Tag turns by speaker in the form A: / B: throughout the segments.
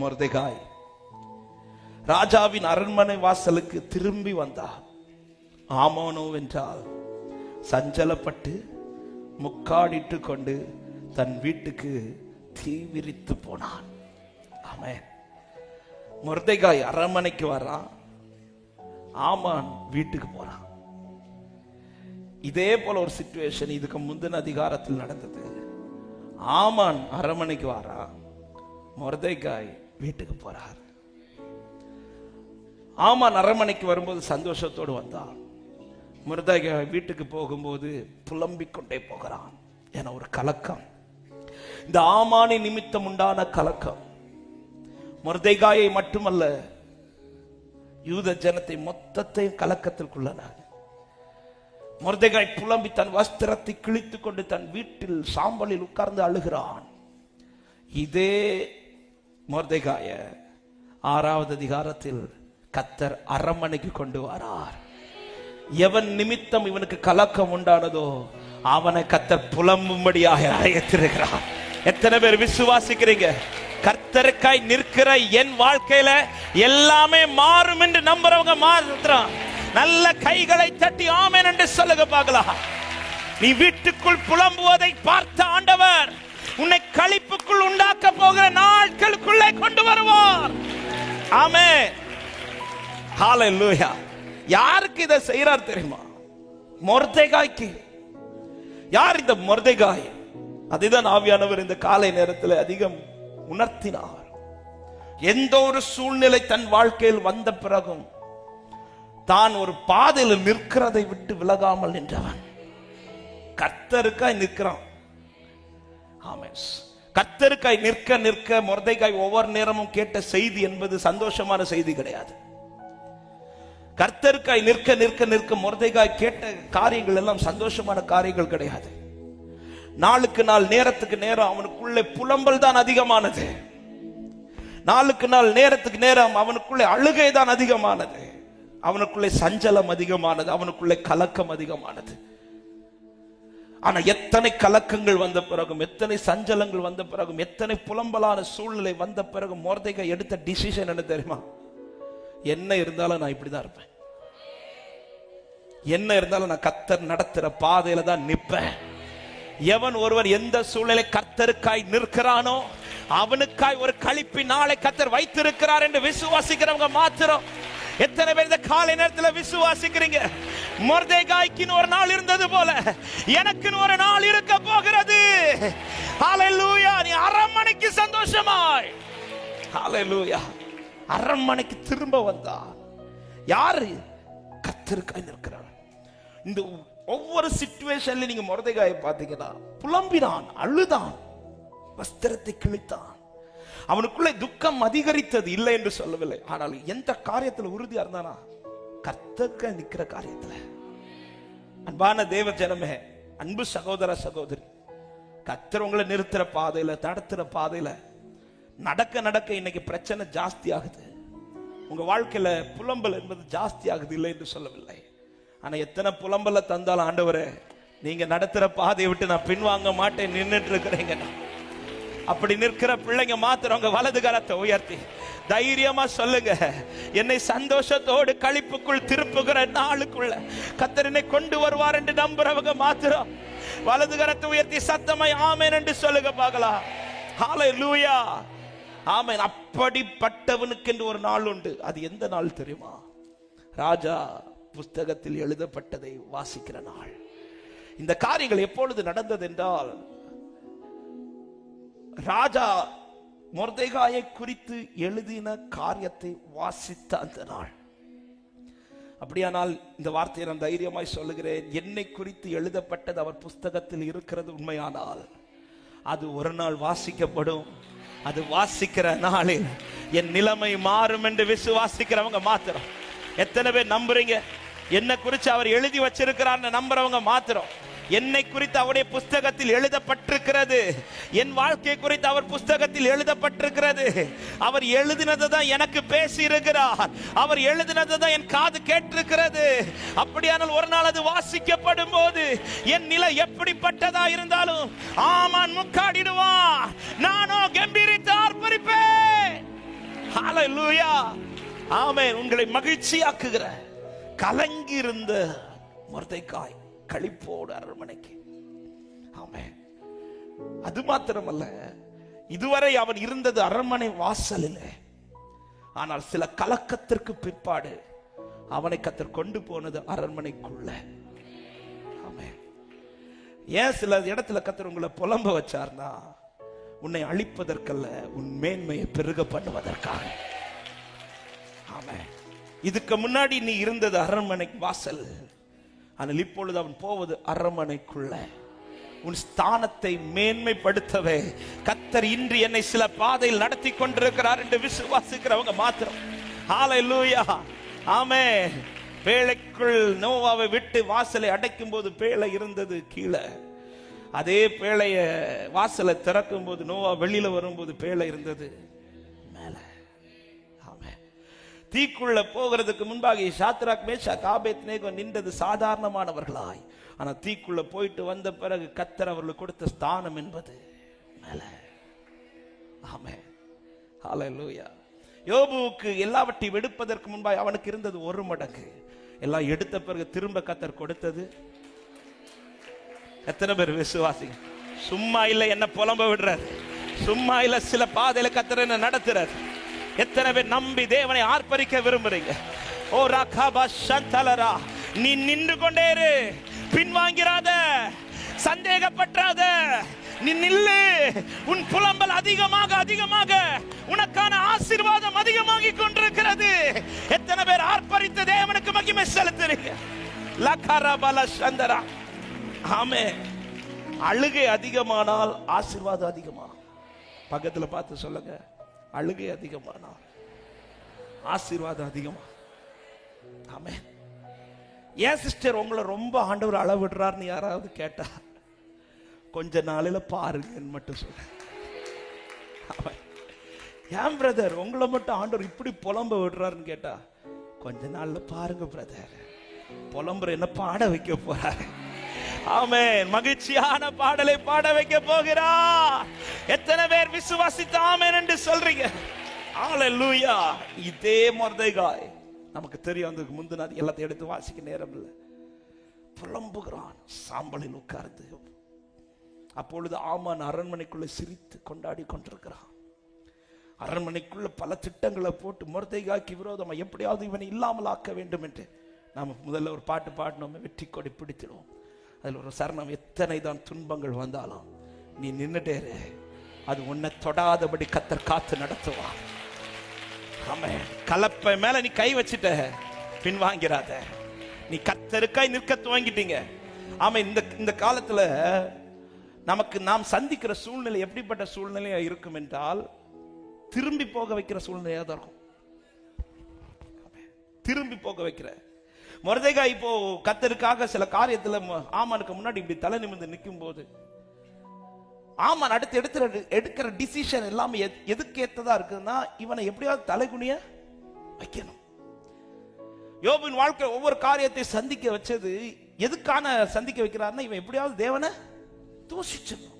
A: மொர்தெகாய். ராஜாவின் அரண்மனை வாசலுக்கு திரும்பி வந்தார். ஆமானோ வென்றால் சஞ்சலப்பட்டு முக்காடிட்டு கொண்டு தன் வீட்டுக்கு தீவிரித்து போனான். ஆமென். மொர்தெகாய் அரண்மனைக்கு வரான். ஆமான் வீட்டுக்கு போறான் இதே போல ஒரு சிச்சுவேஷன் இதுக்கு முந்தின அதிகாரத்தில் நடந்தது. ஆமான் அரண்மனைக்கு வாரான். மொர்தெகாய் வீட்டுக்கு போறார். ஆமான் அரண்மனைக்கு வரும்போது சந்தோஷத்தோடு வந்தான். மிருதக வீட்டுக்கு போகும்போது புலம்பிக் கொண்டே போகிறான். என ஒரு கலக்கம். இந்த ஆமானி நிமித்தம் உண்டான கலக்கம். மொர்தெகாயை மட்டுமல்ல யூத ஜனத்தை மொத்தத்தை கலக்கத்திற்குள்ளனார். மொர்தெகாய் புலம்பி தன் வஸ்திரத்தை கிழித்துக் கொண்டு தன் வீட்டில் சாம்பலில் உட்கார்ந்து அழுகிறான். இதே மோர்தேகாய ஆறாவது அதிகாரத்தில் கத்தர் அரண்மனைக்கு கொண்டு வரார். எவன் நிமித்தம் இவனுக்கு கலக்கம் உண்டானதோ அவனை கத்தர் புலம்பும்படியாக அழைத்திருக்கிறார் எத்தனை பேர் விசுவாசிக்கிறீங்க? கர்த்தருக்காய் நிற்கிற என் வாழ்க்கையில எல்லாமே மாறும் என்று நம்புறவங்க மாறுறான் நல்ல கைகளை தட்டி ஆமேன் என்று சொல்லுங்க பார்க்கலாம். நீ வீட்டுக்குள் புலம்புவதை பார்த்த ஆண்டவர். உன்னை கழிப்புக்குள் உண்டாக்க போகிற நாட்களுக்குள்ளே கொண்டு வருவார். ஆமே ஹalleluya யாருக்கு இதை செய்யறார் தெரியுமா? மொர்தேகாய்க்கு. யார் இந்த மொர்தேகாய்? அதுதான் ஆவியானவர் இந்த காலை நேரத்தில் அதிகம் உணர்த்தினார். எந்த ஒரு சூழ்நிலை தன் வாழ்க்கையில் வந்த பிறகும் தான் ஒரு பாதையில் நிற்கிறதை விட்டு விலகாமல் நின்றவன். கர்த்தருக்காய் நிற்கிறான். ஆமென். கர்த்தருக்காய் நிற்க நிற்க மொர்தைக்காய் ஒவ்வொரு நேரமும் கேட்ட செய்தி என்பது சந்தோஷமான செய்தி கிடையாது. கர்த்தருக்காய் நிற்க நிற்க நிற்க முரதைக்காய் கேட்ட காரியங்கள் எல்லாம் சந்தோஷமான காரியங்கள் கிடையாது. நாளுக்கு நாள் நேரத்துக்கு நேரம் அவனுக்குள்ளே புலம்பல் தான் அதிகமானது. நாளுக்கு நாள் நேரத்துக்கு நேரம் அவனுக்குள்ளே அழுகை தான் அதிகமானது. அவனுக்குள்ளே சஞ்சலம் அதிகமானது. அவனுக்குள்ளே கலக்கம் அதிகமானது. ஆனா எத்தனை கலக்கங்கள் வந்த பிறகும் எத்தனை சஞ்சலங்கள் வந்த பிறகும் எத்தனை புலம்பலான சூழ்நிலை வந்த பிறகு மோர்தைக எடுத்த டிசிஷன் என்ன தெரியுமா? என்ன இருந்தாலும் நான் இப்படிதான் இருப்பேன். என்ன இருந்தாலும் நான் கத்தர் நடத்துற பாதையில தான் நிற்பேன் எவன் ஒருவன் எந்த சூழ்நிலை கத்தருக்காய் நிற்கிறானோ அவனுக்காய் ஒரு கழிப்பின் நாளை கத்தர் வைத்திருக்கிறார் என்று விசுவாசிக்கிறவங்க மாத்திரம். எத்தனை பேர் இந்த காலை நேரத்தில் விசுவாசிக்கிறீங்க? மொர்தேகாய்க்குன்னு ஒரு நாள் இருந்தது போல. எனக்குன்னு ஒரு நாள் இருக்க போகிறது. ஹalleluya நீ அரண்மனைக்கு சந்தோஷமாய். ஹalleluya அரண்மனைக்கு திரும்ப வந்தா யாரு? கத்திருக்காய் நிற்கிறார். இந்த ஒவ்வொரு சிச்சுவேஷன்ல நீங்க மொரதைகாயை பார்த்தீங்கன்னா புலம்பினான் அழுதான் வஸ்திரத்தை கிழித்தான். அவனுக்குள்ளே துக்கம் அதிகரித்தது இல்லை என்று சொல்லவில்லை. ஆனால் எந்த காரியத்தில் உறுதியா இருந்தானா? கத்தக்க நிக்கிற காரியத்துல. அன்பான தேவ ஜனமே அன்பு சகோதர சகோதரி கர்த்தர் உங்களை நிறுத்துற பாதையில தடுத்துற பாதையில நடக்க நடக்க இன்னைக்கு பிரச்சனை ஜாஸ்தி ஆகுது உங்க வாழ்க்கையில புலம்பல் என்பது ஜாஸ்தி ஆகுது இல்லை என்று சொல்லவில்லை. ஆனா எத்தனை புலம்பல தந்தாலும் ஆண்டவரே நீங்க நடத்துற பாதையை விட்டு நான் பின்வாங்க மாட்டேன் நின்றுட்டு இருக்கிறேங்க. அப்படி நிற்கிற பிள்ளைங்க மாத்திரவங்க வலது காலத்தை உயர்த்தி. தைரியமா சொல்லுங்க. என்னை சந்தோஷத்தோடு கழிப்புக்குள் திருப்புகிற நாளுக்குள்ள கத்தரனை கொண்டு வருவார் என்று நம்புறவங்க மாத்திரம். வலது கரத்தை உயர்த்தி சத்தமாய் ஆமேன் என்று சொல்லுங்க பார்க்கலாம். ஹாலை லூயா ஆமேன். அப்படிப்பட்டவனுக்கு என்று ஒரு நாள் உண்டு. அது எந்த நாள் தெரியுமா? ராஜா புஸ்தகத்தில் எழுதப்பட்டதை வாசிக்கிற நாள். இந்த காரியங்கள் எப்பொழுது நடந்தது என்றால் ராஜா மொர்தேகாயை குறித்து எழுதின காரியத்தை வாசித்த அந்த நாள். அப்படியானால் இந்த வார்த்தையை நான் தைரியமாய் சொல்லுகிறேன். என்னை குறித்து எழுதப்பட்டது அவர் புஸ்தகத்தில் இருக்கிறது உண்மையானால் அது ஒரு நாள் வாசிக்கப்படும். அது வாசிக்கிற நாளில் என் நிலைமை மாறும் என்று விசுவாசிக்கிறவங்க மாத்திரம். எத்தனை பேர் நம்புறீங்க? என்ன குறித்து அவர் எழுதி வச்சிருக்கிறான்னு நம்புறவங்க மாத்திரம். என்னை குறித்து அவருடைய புஸ்தகத்தில் எழுதப்பட்டிருக்கிறது. என் வாழ்க்கை குறித்து அவர் புஸ்தகத்தில் எழுதப்பட்டிருக்கிறது. அவர் எழுதினதை தான் எனக்கு பேசி இருக்கிறார் அவர் எழுதினதை தான் என் காது கேட்டிருக்கிறது. அப்படியானால் ஒரு நாள் அது வாசிக்கப்படும் போது என் நிலை எப்படிப்பட்டதா இருந்தாலும் ஆமான் முக்காடிடுவான் நானோ கம்பீரித்து ஆர்ப்பரிப்பேன். ஹalleluya. ஆமென். உங்களை மகிழ்ச்சியாக்குகிற கலங்கி இருந்த மொர்தைக்காய் களிப்போடு அரண்மனைக்கு. ஆமே அது மாத்திரமல்ல இதுவரை அவன் இருந்தது அரண்மனை வாசலில். ஆனால் சில கலக்கத்திற்கு பிற்பாடு அவனை கத்தர் கொண்டு போனது அரண்மனைக்குள்ள. ஆமென். ஏன் சில இடத்துல கத்தர் உங்களை புலம்ப வச்சார்னா உன்னை அழிப்பதற்கல்ல உன் மேன்மையை பெருக பண்ணுவதற்காக. ஆமென். இதுக்கு முன்னாடி நீ இருந்தது அரண்மனை வாசல். ஆனால் இப்பொழுது அவன் போவது அரமனைக்குள்ள உன் ஸ்தானத்தை மேன்மைப்படுத்தவே. கத்தர் இன்று என்னை சில பாதையில் நடத்தி கொண்டிருக்கிறார் என்று விசுவாசிக்கிறவங்க மாத்திரம். ஹalleluya ஆமே பேழைக்குள் நோவாவை விட்டு வாசலை அடைக்கும் போது பேழை இருந்தது கீழே. அதே பேழைய வாசலை திறக்கும் போது நோவா வெளியில வரும்போது பேழை இருந்தது. தீக்குள்ள போகிறதுக்கு முன்பாக சாத்ராக் மேஷா காபேத் நேகோ நின்றது சாதாரணமானவர்களாய். ஆனால் தீக்குள்ள போயிட்டு வந்த பிறகு கத்தர் அவர்களுக்கு கொடுத்த ஸ்தானம் என்பது மேல. ஆமே ஹalleluya. யோபுவுக்கு எல்லாவற்றையும் எடுப்பதற்கு முன்பாக அவனுக்கு இருந்தது ஒரு மடங்கு. எல்லாம் எடுத்த பிறகு திரும்ப கத்தர் கொடுத்தது. எத்தனை பேர் விசுவாசி சும்மா இல்லை என்ன புலம்ப விடுறார். சும்மா இல்லை சில பாதையில கத்தர் என்ன நடத்துறாரு. எத்தனை பேர் நம்பி தேவனை ஆர்ப்பரிக்க விரும்புறீங்க? ஓ ராகாபா சந்தலரா நீ நின்று கொண்டே இரு. பின்வாங்கிறாத. சந்தேகப்பற்றாத. நீ நில்லு. உன் புலம்பல் அதிகமாக அதிகமாக உனக்கான ஆசீர்வாதம் அதிகமாகி கொண்டிருக்கிறது. எத்தனை பேர் ஆர்ப்பரித்த தேவனுக்கு மகிமை செலுத்துறீங்க? லக்கரபல சந்தரா ஆமே அழுகை அதிகமானால் ஆசீர்வாதம் அதிகமா பக்கத்தில் பார்த்து சொல்லுங்க. அழுகை அதிகமானார் ஆசீர்வாதம் அதிகமா? ஆமே ஏன் சிஸ்டர் உங்களை ரொம்ப ஆண்டவர் அளவிடுறாருன்னு யாராவது கேட்டா? கொஞ்ச நாளில பாருங்கன்னு மட்டும் சொல்ல ஏன் பிரதர் உங்களை மட்டும் ஆண்டவர் இப்படி புலம்ப விடுறாருன்னு கேட்டா? கொஞ்ச நாள்ல பாருங்க பிரதர் புலம்புற என்ன பாட வைக்க போறாரு? ஆமேன். மகிழ்ச்சியான பாடலை பாட வைக்க போகிறா எத்தனை பேர் விசுவாசித்து ஆமேன் என்று சொல்றீங்க? ஹalleluya இதே மொர்தைகாய். நமக்கு தெரியும் அதுக்கு முந்தின அது எல்லாத்தையும் எடுத்து வாசிக்க நேரம் இல்லை. புலம்புகிறான். சாம்பலில் உட்கார்ந்து. அப்பொழுது ஆமான் அரண்மனைக்குள்ள சிரித்து கொண்டாடி கொண்டிருக்கிறான். அரண்மனைக்குள்ள பல திட்டங்களை போட்டு முறதைகாக்கி விரோதமாக எப்படியாவது இவனை இல்லாமல் ஆக்க வேண்டும் என்று. நாம் முதல்ல ஒரு பாட்டு பாடினோமே வெற்றி கொடி பிடித்திடுவோம். அதில் ஒரு சரணம் எத்தனை தான் துன்பங்கள் வந்தாலும் நீ நின்றுட்டேரு அது உன்னை தொடாதபடி கத்தர் காத்து நடத்துவான் ஆமே கலப்பை மேல நீ கை வச்சுட்ட பின் வாங்கிறாத நீ கத்தருக்காய் நிற்க துவங்கிட்டீங்க. ஆமா இந்த இந்த காலத்துல நமக்கு நாம் சந்திக்கிற சூழ்நிலை எப்படிப்பட்ட சூழ்நிலையா இருக்கும் என்றால் திரும்பி போக வைக்கிற சூழ்நிலையா தான் இருக்கும். திரும்பி போக வைக்கிற முரதேகா இப்போ கத்தருக்காக சில காரியத்துல ம- ஆமானுக்கு முன்னாடி இப்படி தலை நிமிர்ந்து நிற்கும் போது ஆமான் அடுத்து எடுக்கிற எடுக்கிற டிசிஷன் எல்லாமே எத்- எதுக்கு ஏத்ததா இருக்குன்னா இவனை எப்படியாவது தலைகுனிய வைக்கணும். யோபின் வாழ்க்கை ஒவ்வொரு காரியத்தை சந்திக்க வச்சது எதுக்கான சந்திக்க வைக்கிறாருன்னா இவன் எப்படியாவது தேவனை தூஷிச்சிடணும்.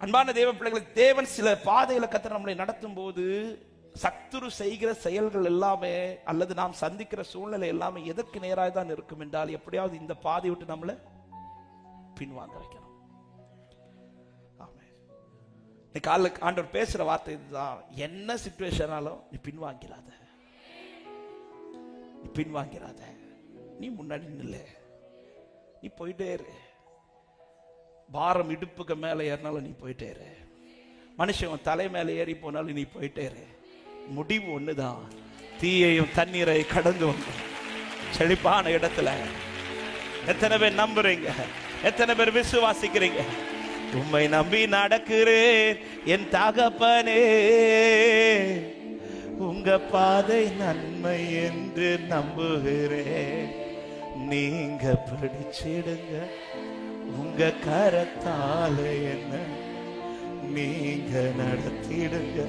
A: அன்பான தேவ பிள்ளைகளை தேவன் சில பாதையில கத்த நம்மளை நடத்தும் போது சத்துரு செய்கிற செயல்கள் எல்லாமே அல்லது நாம் சந்திக்கிற சூழ்நிலை எல்லாமே எதற்கு நேராக தான் இருக்கும் என்றால் எப்படியாவது இந்த பாதை விட்டு நம்மளை பின்வாங்க வைக்கணும். இன்னைக்கு காலைல ஆண்டவர் பேசுற வார்த்தை இதுதான். என்ன சுச்சுவேஷனாலும் நீ பின்வாங்கிறாத நீ பின்வாங்கிறாத நீ முன்னாடி நில்லு. நீ போயிட்டே இரு. பாரம் இடுப்புக்கு மேலே ஏறினாலும் நீ போயிட்டே இரு. மனுஷன் தலை மேலே ஏறி போனாலும் நீ போயிட்டே இரு. முடிவு ஒண்ணுதான். தீயையும் தண்ணீரை கடந்து வந்து செழிப்பான இடத்துல எத்தனை பேர் நம்புறீங்க? எத்தனை பேர் விசுவாசிக்கிறீங்க? உம்மை நம்பி நடக்கிறேன் என் தகப்பனே. உங்க பாதை நன்மை என்று நம்புகிறேன். நீங்க பிடிச்சிடுங்க. உங்க கரத்தால என்ன? நீங்க நடத்திடுங்க.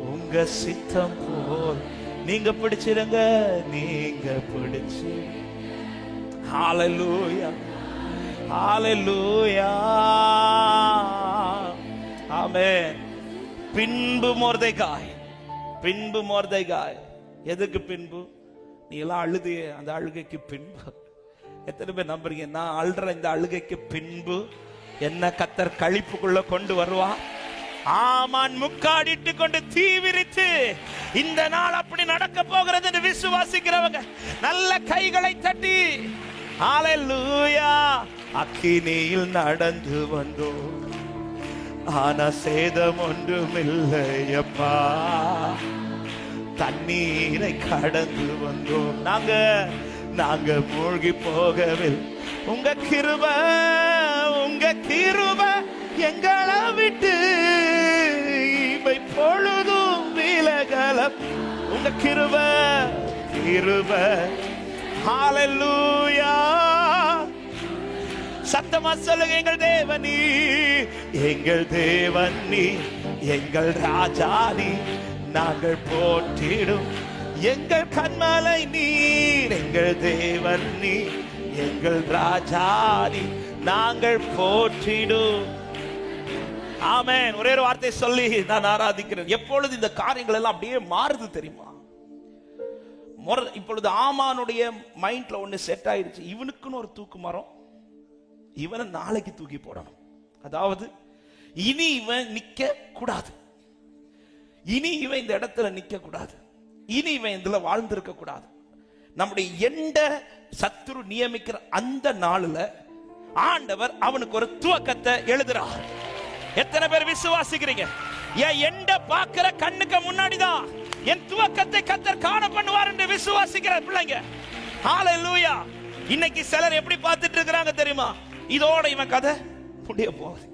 A: உங்க சித்தம் போல். நீங்க பிடிச்சிருங்க நீங்க பிடிச்சு. ஹalleluya ஹalleluya ஆமென் பின்பு மொர்தெகாய். பின்பு மோர்தைகாய். எதுக்கு பின்பு? நீ எல்லாம் அழுதியே அந்த அழுகைக்கு பின்பு. எத்தனை பேர் நம்புறீங்க? நான் அழுற இந்த அழுகைக்கு பின்பு. என்ன கத்தர் கழிப்புக்குள்ள கொண்டு வருவான் ஆமான் முக்காடிட்டு கொண்டு தீவிரித்து இந்த நாள் அப்படி நடக்க போகிறது என்று விசுவாசிக்கிறவங்க நல்ல கைகளை தட்டி ஆலையா அக்கினியில் நடந்து வந்தோம் ஆனா சேதம் ஒன்றுமில்லையப்பா தண்ணீரை கடந்து வந்தோம் நாங்க நாங்க மூழ்கி போகவில் உங்க கிருப உங்க கிருப எங்களை விட்டு விலகல உங்க கிருப கிருப. ஹalleluya சத்தமா சொல்லுங்க எங்கள் தேவனி. எங்கள் தேவன் எங்கள் ராஜாதி நாங்கள் போற்றிடும் எங்கள் கண்மலை நீர். எங்கள் தேவன் நீ எங்கள் ராஜாதி நாங்கள் போற்றிடும் ஆமேன். ஒரே ஒரு வார்த்தை சொல்லி நான் ஆராதிக்கிறேன். எப்பொழுது இந்த காரியங்கள் எல்லாம் அப்படியே மாறுது தெரியுமா? முற- இப்பொழுது ஆமானுடைய மைண்ட்ல ஒண்ணு செட் ஆயிடுச்சு இவனுக்குன்னு ஒரு தூக்கு மரம். இவனை நாளைக்கு தூக்கி போடணும். அதாவது இனி இவன் நிக்க கூடாது இனி இவன் இந்த இடத்துல நிக்க கூடாது இனி இவன் இதுல வாழ்ந்திருக்க கூடாது நம்முடைய எந்த சத்துரு நியமிக்கிற அந்த நாளுல ஆண்டவர் அவனுக்கு ஒரு துவக்கத்தை எழுதுறார். எத்தனை பேர் விசுவாசிக்கிறீங்க? என் எண்ட பாக்குற கண்ணுக்கு முன்னாடிதான் என் துவக்கத்தை கத்தர் காண பண்ணுவார் என்று விசுவாசிக்கிற பிள்ளைங்க. ஹalleluya இன்னைக்கு சிலர் எப்படி பார்த்துட்டு இருக்கிறாங்க தெரியுமா? இதோட இவன் கதை முடிய போகுது.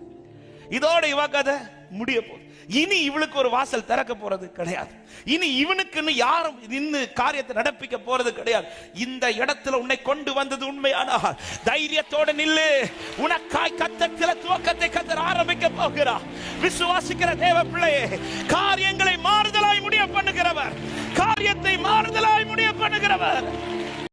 A: இதோட இவன் கதை முடிய போகுது. இனி இவளுக்கு ஒரு வாசல் திறக்க போறது கிடையாது. இனி இவனுக்குன்னு யாரும் நின்னு காரியத்தை நடப்பிக்க போறது கிடையாது. இந்த இடத்துல உன்னை கொண்டு வந்தது உண்மையான தைரியத்தோட நில்லு. உனக்காய் கத்தத்தில துவக்கத்தை கத்தர் ஆரம்பிக்க போகிறார். விசுவாசிக்கிற தேவ பிள்ளையே காரியங்களை மாறுதலாய் முடிய பண்ணுகிறவர். காரியத்தை மாறுதலாய் முடிய பண்ணுகிறவர்.